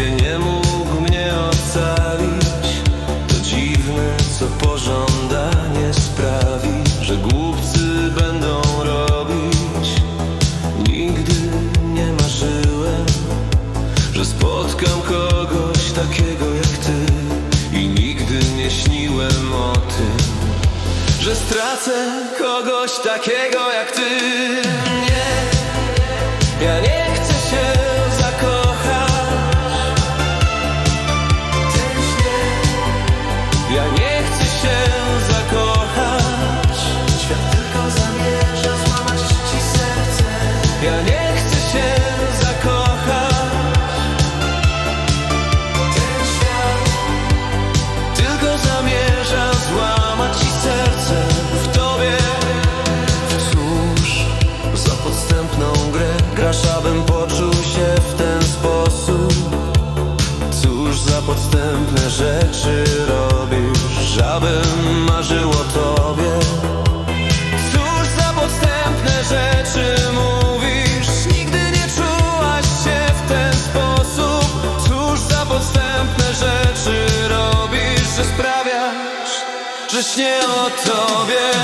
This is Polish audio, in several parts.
nie mógł mnie ocalić. To dziwne, co pożądanie sprawi Że głupcy będą robić. Nigdy nie marzyłem Że spotkam kogoś takiego jak ty. I nigdy nie śniłem o tym Że stracę kogoś takiego jak ty nie Ja tobie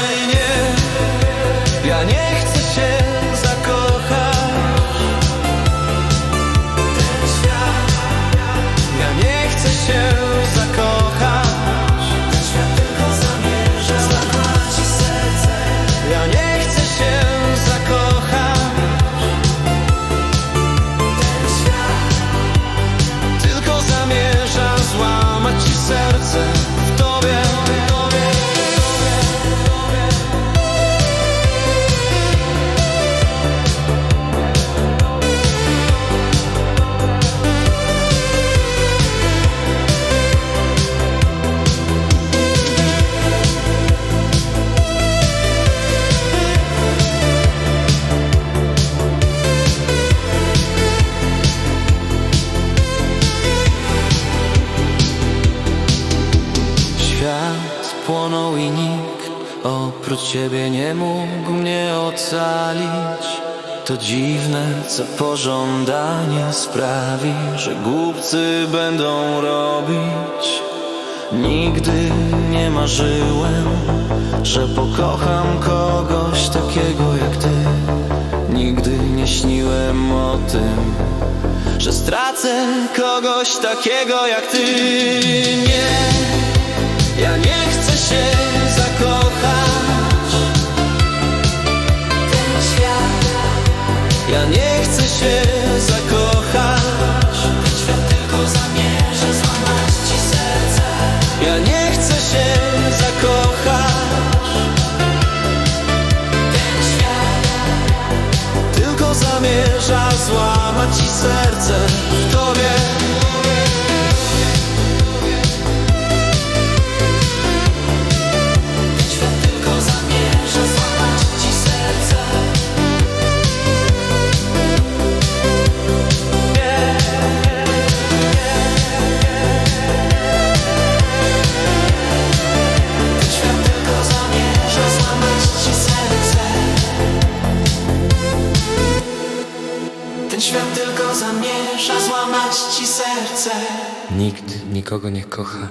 płonął i nikt oprócz ciebie nie mógł mnie ocalić. To dziwne, co pożądanie sprawi, że głupcy będą robić. Nigdy nie marzyłem, że pokocham kogoś takiego jak ty. Nigdy nie śniłem o tym, że stracę kogoś takiego jak ty. Nie. Ja nie chcę zamierza złamać ci serce. Ja nie świat tylko zamierza złamać ci serce Nikt nikogo nie kocha.